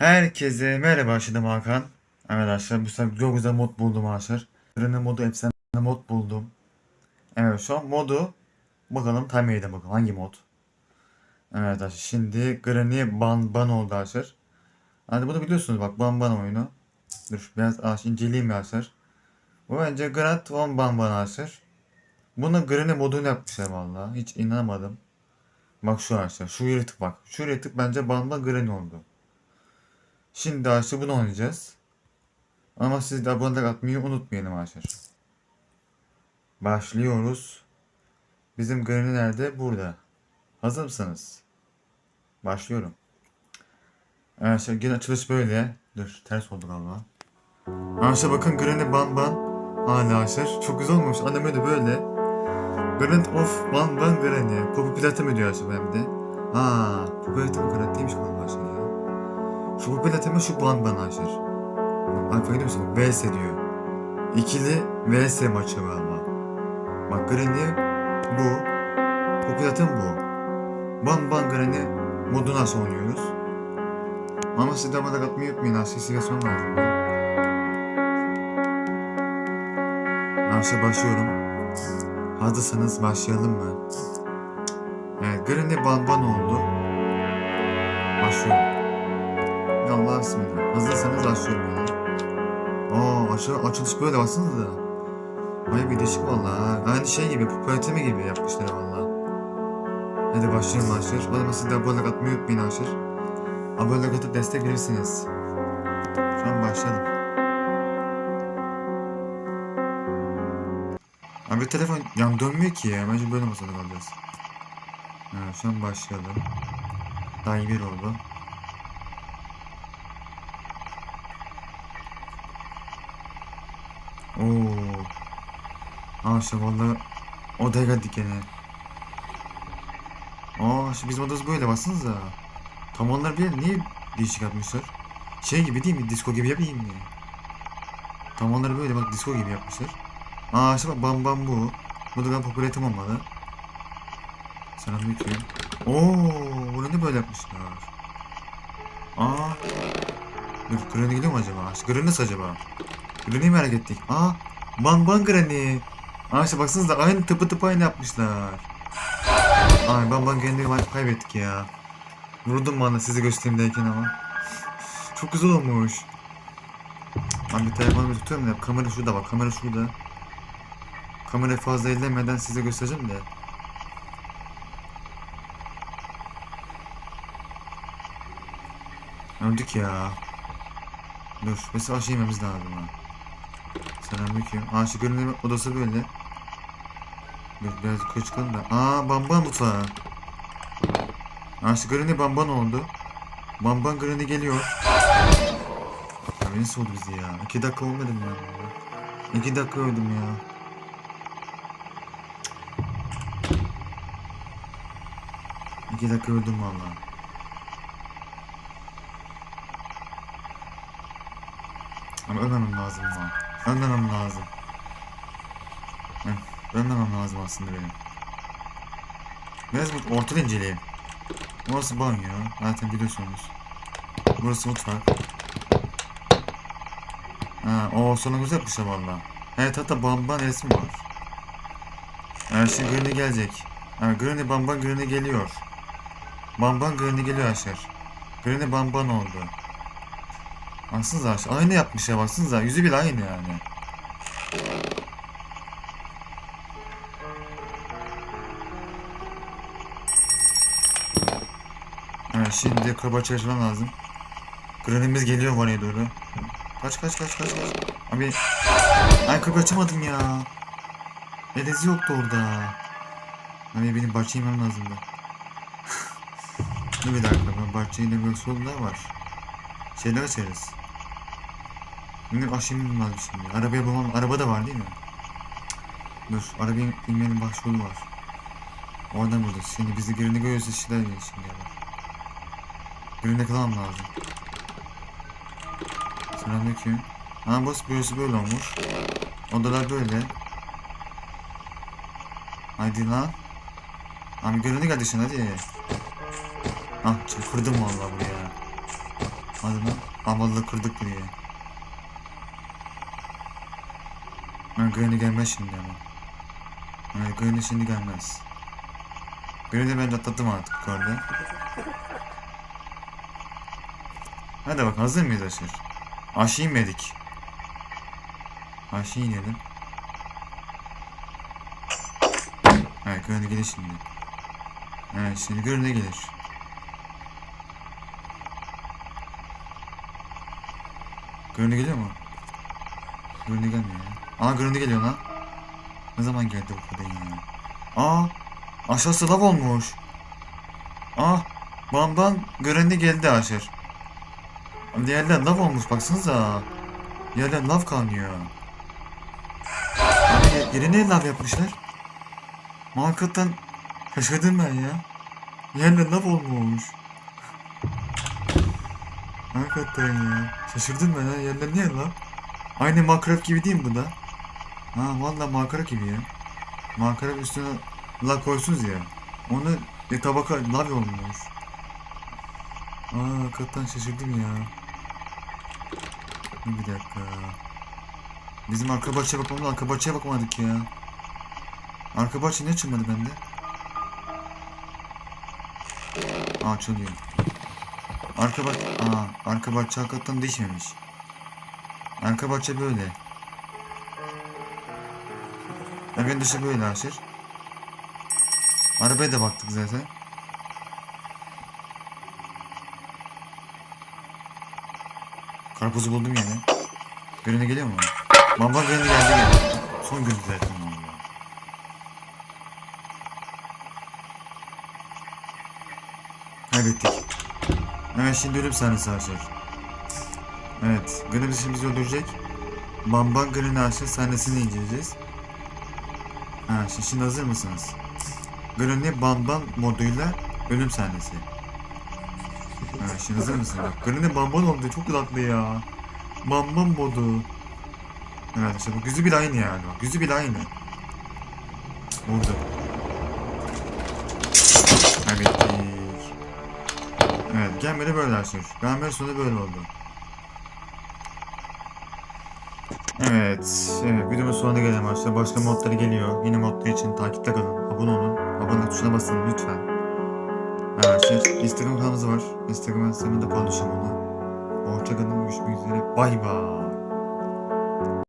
Herkese merhaba aşırı Hakan. Arkadaşlar bu sefer çok güzel mod buldum arkadaşlar. Granny modu efsane mod buldum. Evet şu an modu bakalım tahmin edelim bakalım hangi mod. Evet arkadaşlar şimdi Granny ban ban oldu arkadaşlar. Hadi bunu biliyorsunuz bak ban ban oyunu. Dur biraz arkadaşlar inceleyeyim arkadaşlar. Bu bence Grand One ban ban arkadaşlar. Bunu Granny modunu yapmışlar vallahi hiç inanamadım. Bak şu arkadaşlar şu yaratık bak. Şu yaratık bence ban ban Granny oldu. Şimdi arkadaşlar bunu oynayacağız. Ama siz de abonelik atmayı unutmayın arkadaşlar. Başlıyoruz. Bizim Granny nerede? Burada. Hazır mısınız? Başlıyorum. Arkadaşlar gene açılış böyle. Dur ters oldu galiba. Arkadaşlar bakın Granny ban ban. Hala arkadaşlar. Çok güzel olmuş. Annem de böyle. Grand of Ban Ban Granny. Poppy Platinum diyor arkadaşlar hem de. Aa, Poppy Platinum karakteriymiş galiba arkadaşlar ya. Şu Platinum şu Ban Ban arkadaşlar. Bak fark ediyor musun? VS diyor. İkili VS maçı galiba. Bak Granny bu. Poppy Platinum bu. Ban Ban Granny modu nasıl oynuyoruz? Ama siz de abone atmayı unutmayın. Asisigasyon lazım. Arkadaşlar başlıyorum. Hazırsanız başlayalım mı? Evet, Granny Ban Ban oldu. Başlıyorum. Ya Allah bismillah. Hazırsanız başlıyorum yani. Oo, aşağı açılış böyle baksanıza. Baya bir değişik valla. ha. Aynı şey gibi, popülatimi gibi yapmışlar valla. Hadi başlayalım arkadaşlar. O zaman siz de abone atmayı unutmayın arkadaşlar. Abone atıp destek verirsiniz. Şu an başlayalım. Abi telefon yan dönmüyor ki ya. Bence böyle masada kalacağız. Evet, şu an başlayalım. Daha iyi bir oldu. Oo. Aa şu valla odaya geldik gene. Aa şu bizim odamız böyle baksanıza. Tam onlar bir niye değişik yapmışlar? Şey gibi değil mi? Disco gibi yapayım mı? Tam böyle bak disco gibi yapmışlar. Aa işte bak bam bam bu. Bu da ben popületim olmalı. Selamünaleyküm. Oo, bunu ne böyle yapmışlar? Aa. Dur, Granny geliyor mu acaba? Granny nasıl acaba? Granny'i merak ettik. Aa, Ban Ban Granny. Aa işte baksanıza aynı tıpı tıpı aynı yapmışlar. Ay Ban Ban Granny'i kaybettik ya. Vurdum bana sizi göstereyim ama. Çok güzel olmuş. Ben bir telefonumu tutuyorum da kamera şurada bak kamera şurada. Kamerayı fazla ellemeden size göstereceğim de. Öldük ya. Dur. Mesela aşı yememiz lazım ha. Selamünaleyküm. Aa şu görünüm odası böyle. Biraz yukarı çıkalım da. Aa bamban mutfağı. Aa şu görünüm bamban oldu. Bamban görünü geliyor. Ya beni sordu bizi ya. İki dakika olmadı mı ya? İki dakika öldüm ya. İki dakika öldüm valla. Ama ölmemem lazım ama. Ölmemem lazım. Heh, ölmemem lazım aslında benim. Biraz bu ortada inceleyeyim. Burası banyo. Zaten biliyorsunuz. Burası mutfak. Ha, o sonra güzel yapmışlar valla. Evet hatta bamban resmi var. Her şey Granny gelecek. Ha, Granny bamban Granny geliyor. Bamban Granny geliyor Aşer. Granny bamban oldu. Baksanıza. Aynı yapmışlar baksanıza. Yüzü bile aynı yani. Evet şimdi kaba çalışmam lazım. Granny'miz geliyor oraya doğru. Kaç kaç kaç kaç kaç. Abi. Ay kapı açamadım ya. Elezi yoktu orada. Abi benim bahçeye inmem lazımdı. Dur bir dakika ben de böyle solda var. Şeyler açarız. Benim aşağı inmem lazım şimdi. Arabaya bulmam. Araba da var değil mi? Dur arabaya inmenin baş yolu var. Oradan burada. Şimdi bizi girini görüyorsa şeyler geliyor şimdi ya. Birinde kalan lazım. Selamünaleyküm. Ha burası burası böyle olmuş. Odalar böyle. Haydi lan. Abi göründü kardeşim hadi. Ah kırdım vallahi buraya. Hadi lan. Havalı kırdık burayı. Ha, Granny gelmez şimdi ama. Evet, Granny şimdi gelmez. Granny ben atlattım artık yukarıda. Hadi bak hazır mıyız Aşır? Aşağı inmedik. Aşağı inelim. Evet Granny gelir şimdi. Evet şimdi Granny gelir. Granny geliyor mu? Granny gelmiyor ya. Aa Granny geliyor lan. Ne zaman geldi bu kadın ya? Aa aşağısı lav olmuş. Aa Bam Bam Granny geldi Aşır. Yerler lav olmuş baksanıza. Yerler lav kaynıyor. Abi ye- yere ne lav yapmışlar? Hakikaten şaşırdım ben ya. Yerler lav olmuş. Hakikaten ya. Şaşırdım ben ha. Yerler niye lav? Aynı Minecraft gibi değil mi bu da? Ha valla Minecraft gibi ya. Minecraft üstüne lav koysunuz ya. Onu bir tabaka lav olmuş. Aa hakikaten şaşırdım ya. Bir dakika. Bizim arka bahçeye bakmamız arka bahçeye bakmadık ya. Arka bahçe ne açılmadı bende? Aa açılıyor. Arka bahçe, aa arka bahçe hakikaten değişmemiş. Arka bahçe böyle. Evin dışı böyle aşır. Arabaya da baktık zaten. Karpuzu buldum yine. Gönüne geliyor mu? Bamba gönüne geldi geldi. Son gün zaten. Kaybettik. Evet şimdi ölüm sahnesi açar. Evet. Gönül bizi öldürecek. Bamba Gönül Aşır sahnesini inceleyeceğiz. Ha şimdi, hazır mısınız? Gönül'le Bamban moduyla ölüm sahnesi. Ha şimdi hazır mısınız? Bak Gönül'le Bamban oldu çok tatlı ya. Bamban modu. Evet işte bu yüzü bile aynı yani. Bak yüzü bile aynı. Vurdu. Kaybettik. Evet gelmedi böyle açmış. Gelmedi sonu böyle oldu. Evet, evet videomuz sonuna gelelim arkadaşlar. Başka modları geliyor. Yine modlar için takipte kalın. Abone olun. Abone tuşuna basın lütfen. Arkadaşlar Instagram kanalımız var. Instagram hesabında paylaşıyorum onu. Hoşçakalın. Görüşmek üzere. Bay bay.